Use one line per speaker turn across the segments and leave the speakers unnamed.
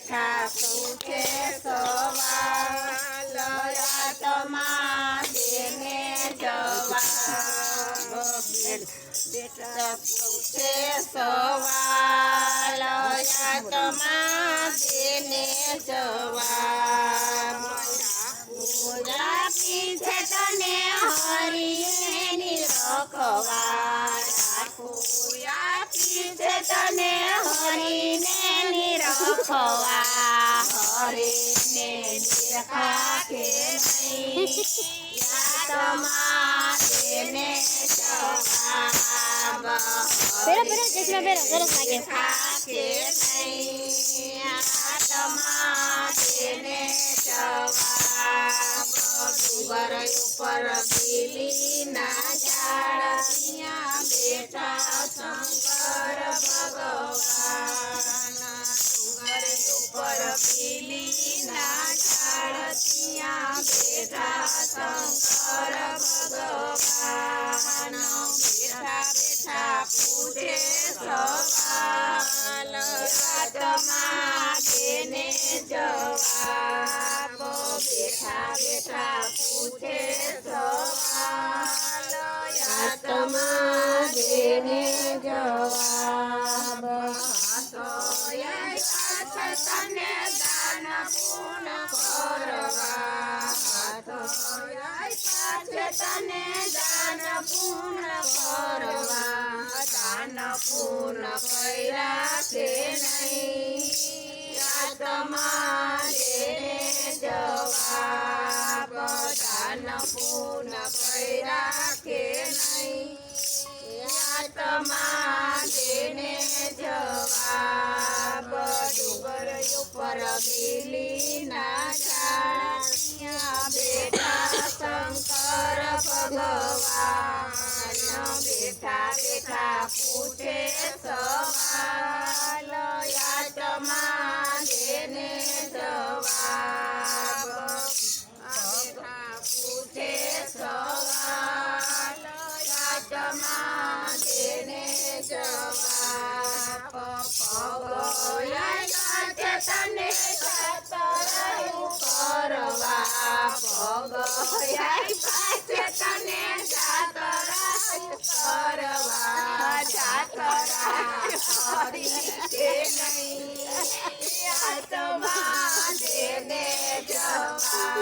બેઠા પૂછે સવાલ આત્મા તેને જવાબ બેઠા પૂછે સવાલ આત્મા તેને જવાબ પૂરા પીછે તને હરિએ નિરખવા પૂરા નિરખવા હરીને ઉપર પીલીના ઝાડ ત્યાં બેઠા જવાબ બેઠા બેઠા પૂછે સવાલ આત્મા તેને જવાબ તને દાન પૂર્ણ કરવા તને દાન પૂર્ણ કરવા દાન પૂર્ણ છે નહીં પૂર્ણ કર્યા કે નહીં. આત્મા તેને જવાબ ડુંગર ઉપર ગીલીના ઝાડ ત્યાં બેઠા શંકર ભગવાન. બેઠા બેઠા પૂછે સવાલ.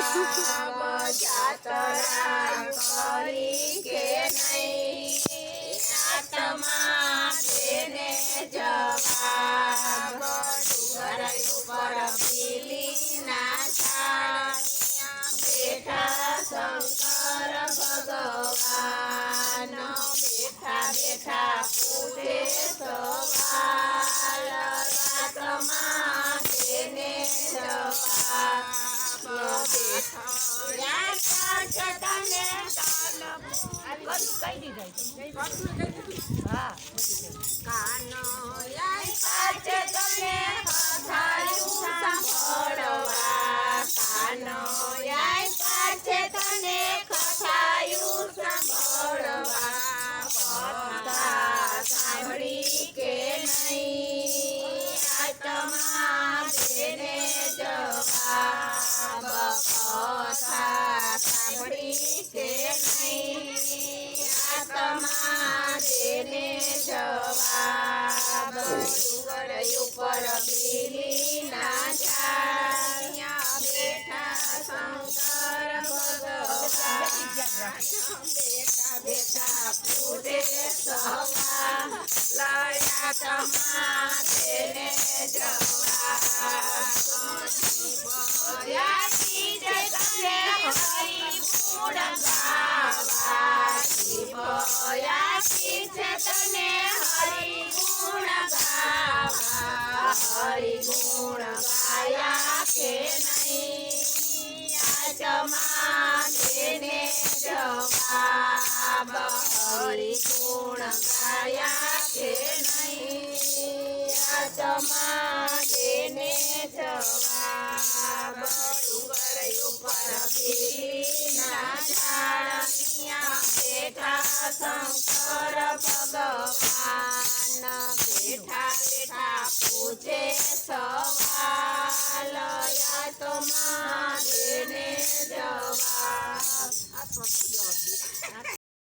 જવાબ જાતરા પાછે તને કથાયું સાંભળવા કાનો સાંભળી કે નહીં આત્મા તેને આત્મા તેને જવાબ ડુંગર ઉપર બીલીના ઝાડ ત્યાં બેઠા શંકર ભગવાન બેઠા બેઠા પૂરે સવા લયા તમા તેને જવાબ ભયાતી જય તને હરી ગુણ બાબરી ગુણ ગાયા કે નહીં આત્મા તેને જવા બરું ગળ્યું પર ના જાણ્યા બેઠા શંકર ભગવાન બેઠા બેઠા પૂજે સવાલ આત્મા તેને જવા આત્મા પૂજા